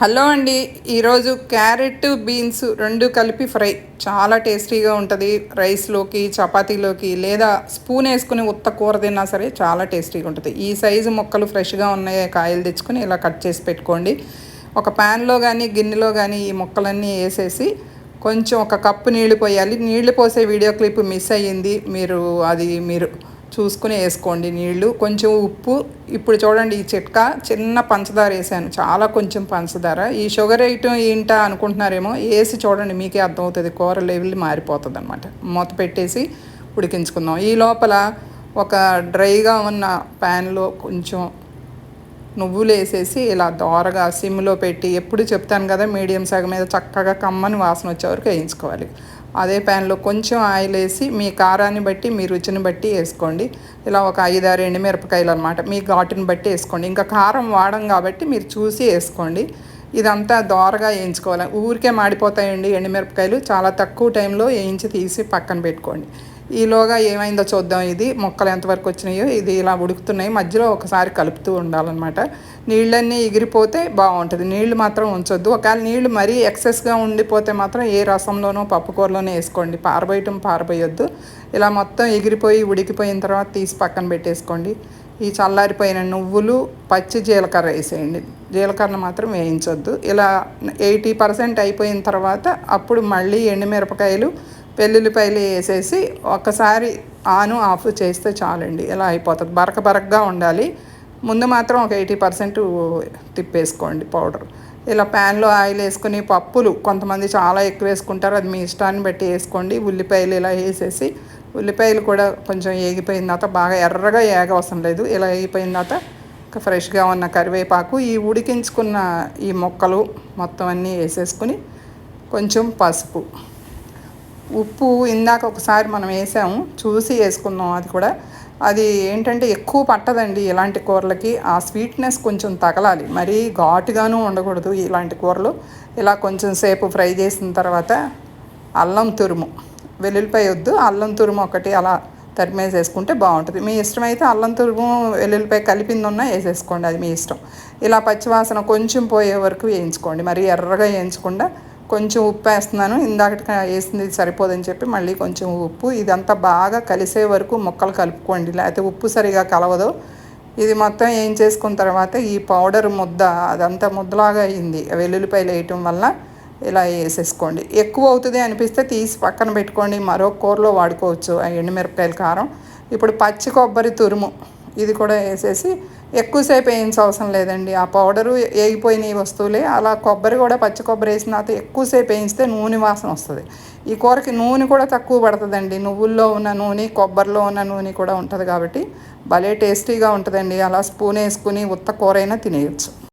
Hello అండి ఈరోజు carrot beans రెండు కలిపి ఫ్రై. చాలా టేస్టీగా ఉంటుంది. రైస్లోకి చపాతీలోకి లేదా స్పూన్ వేసుకుని ఉత్త కూర తిన్నా సరే చాలా టేస్టీగా ఉంటుంది. ఈ సైజు మొక్కలు ఫ్రెష్గా ఉన్నాయి కాయలు తెచ్చుకొని ఇలా కట్ చేసి పెట్టుకోండి. ఒక ప్యాన్లో కానీ గిన్నెలో కానీ ఈ మొక్కలన్నీ వేసేసి కొంచెం ఒక కప్పు నీళ్ళు పోయాలి. నీళ్ళు పోసే వీడియో క్లిప్ మిస్ అయ్యింది. మీరు అది మీరు చూసుకుని వేసుకోండి నీళ్ళు కొంచెం ఉప్పు. ఇప్పుడు చూడండి ఈ చిట్కా చిన్న పంచదార వేసాను. చాలా కొంచెం పంచదార. ఈ షుగర్ ఐటమ్ ఏంటా అనుకుంటున్నారేమో వేసి చూడండి. మీకే అర్థమవుతుంది. కూర లెవెల్ మారిపోతుంది అనమాట మూత పెట్టేసి ఉడికించుకుందాం. ఈ లోపల ఒక డ్రైగా ఉన్న ప్యాన్లో కొంచెం నువ్వులు వేసేసి ఇలా దోరగా సిమ్లో పెట్టి ఎప్పుడు చెప్తాను కదా మీడియం సగం మీద చక్కగా కమ్మని వాసన వచ్చే వరకు వేయించుకోవాలి. అదే ప్యాన్లో కొంచెం ఆయిల్ వేసి మీ కారాన్ని బట్టి మీ రుచిని బట్టి వేసుకోండి. ఇలా ఒక ఐదారు ఎండుమిరపకాయలు అనమాట మీ ఘాటుని బట్టి వేసుకోండి. ఇంకా కారం వాడం కాబట్టి మీరు చూసి వేసుకోండి. ఇదంతా దోరగా వేయించుకోవాలి. ఊరికే మాడిపోతాయండి ఎండుమిరపకాయలు. చాలా తక్కువ టైంలో వేయించి తీసి పక్కన పెట్టుకోండి. ఈలోగా ఏమైందో చూద్దాం. ఇది మొక్కలు ఎంతవరకు వచ్చినాయో ఇది ఇలా ఉడుకుతున్నాయి. మధ్యలో ఒకసారి కలుపుతూ ఉండాలన్నమాట. నీళ్ళన్నీ ఎగిరిపోతే బాగుంటుంది. నీళ్ళు మాత్రం ఉంచొద్దు. ఒకవేళ నీళ్ళు మరీ ఎక్సెస్గా ఉండిపోతే మాత్రం ఏ రసంలోనో పప్పుకూరలోనే వేసుకోండి. పారబోయటం పారబోయొద్దు. ఇలా మొత్తం ఎగిరిపోయి ఉడికిపోయిన తర్వాత తీసి పక్కన పెట్టేసుకోండి. ఈ చల్లారిపోయిన నువ్వులు పచ్చి జీలకర్ర వేసేయండి. జీలకర్ర మాత్రం వేయించొద్దు. ఇలా ఎయిటీ పర్సెంట్ అయిపోయిన తర్వాత అప్పుడు మళ్ళీ ఎండుమిరపకాయలు వెల్లుల్లిపాయలు వేసేసి ఒక్కసారి ఆను ఆఫ్ చేస్తే చాలండి. ఇలా అయిపోతుంది? బరక బరకగా ఉండాలి. ముందు మాత్రం ఒక ఎయిటీ పర్సెంట్ తిప్పేసుకోండి పౌడర్. ఇలా ప్యాన్లో ఆయిల్ వేసుకుని పప్పులు కొంతమంది చాలా ఎక్కువ వేసుకుంటారు. అది మీ ఇష్టాన్ని బట్టి వేసుకోండి. ఉల్లిపాయలు ఇలా వేసేసి ఉల్లిపాయలు కూడా కొంచెం ఏగిపోయిన తర్వాత బాగా ఎర్రగా ఏగ అవసరం లేదు. ఇలా ఏగిపోయిన తర్వాత ఫ్రెష్గా ఉన్న కరివేపాకు ఈ ఉడికించుకున్న ఈ మొక్కలు మొత్తం అన్నీ వేసేసుకుని కొంచెం పసుపు. ఉప్పు ఇందాక ఒకసారి మనం వేసాము చూసి వేసుకుందాం అది కూడా. అది ఏంటంటే ఎక్కువ పట్టదండి ఇలాంటి కూరలకి. ఆ స్వీట్నెస్ కొంచెం తగలాలి. మరీ ఘాటుగాను ఉండకూడదు ఇలాంటి కూరలు. ఇలా కొంచెం సేపు ఫ్రై చేసిన తర్వాత అల్లం తురుము. వెల్లుల్లిపాయ వద్దు అల్లం తురుము ఒకటి అలా తరిమేసేసుకుంటే బాగుంటుంది. మీ ఇష్టమైతే అల్లం తురుము వెల్లుల్లిపాయ కలిపిందున్నా వేసేసుకోండి అది మీ ఇష్టం. ఇలా పచ్చివాసన కొంచెం పోయే వరకు వేయించుకోండి. మరి ఎర్రగా వేయించకుండా కొంచెం ఉప్పు వేస్తున్నాను ఇందాకటి వేసింది సరిపోదని చెప్పి మళ్ళీ కొంచెం ఉప్పు. ఇదంతా బాగా కలిసే వరకు మొక్కలు కలుపుకోండి. లేకపోతే ఉప్పు సరిగా కలవదు. ఇది మొత్తం ఏం చేసుకున్న తర్వాత ఈ పౌడర్ ముద్ద అదంతా ముద్దలాగా అయింది. వెల్లుల్లిపాయలు వేయటం వల్ల ఇలా వేసేసుకోండి. ఎక్కువ అవుతుంది అనిపిస్తే తీసి పక్కన పెట్టుకోండి. మరో కూరలో వాడుకోవచ్చు. ఆ ఎండుమిరపకాయల కారం. ఇప్పుడు పచ్చి కొబ్బరి తురుము. ఇది కూడా వేసేసి ఎక్కువసేపు వేయించ అవసరం లేదండి. ఆ పౌడరు వేగిపోయిన వస్తువులే. అలా కొబ్బరి కూడా పచ్చి కొబ్బరి వేసిన తర్వాత ఎక్కువసేపు వేయిస్తే నూనె వాసన వస్తుంది. ఈ కూరకి నూనె కూడా తక్కువ పడుతుందండి. నువ్వుల్లో ఉన్న నూనె కొబ్బరిలో ఉన్న నూనె కూడా ఉంటుంది కాబట్టి భలే టేస్టీగా ఉంటుందండి. అలా స్పూన్ వేసుకుని ఉత్త కూర అయినా తినేయచ్చు.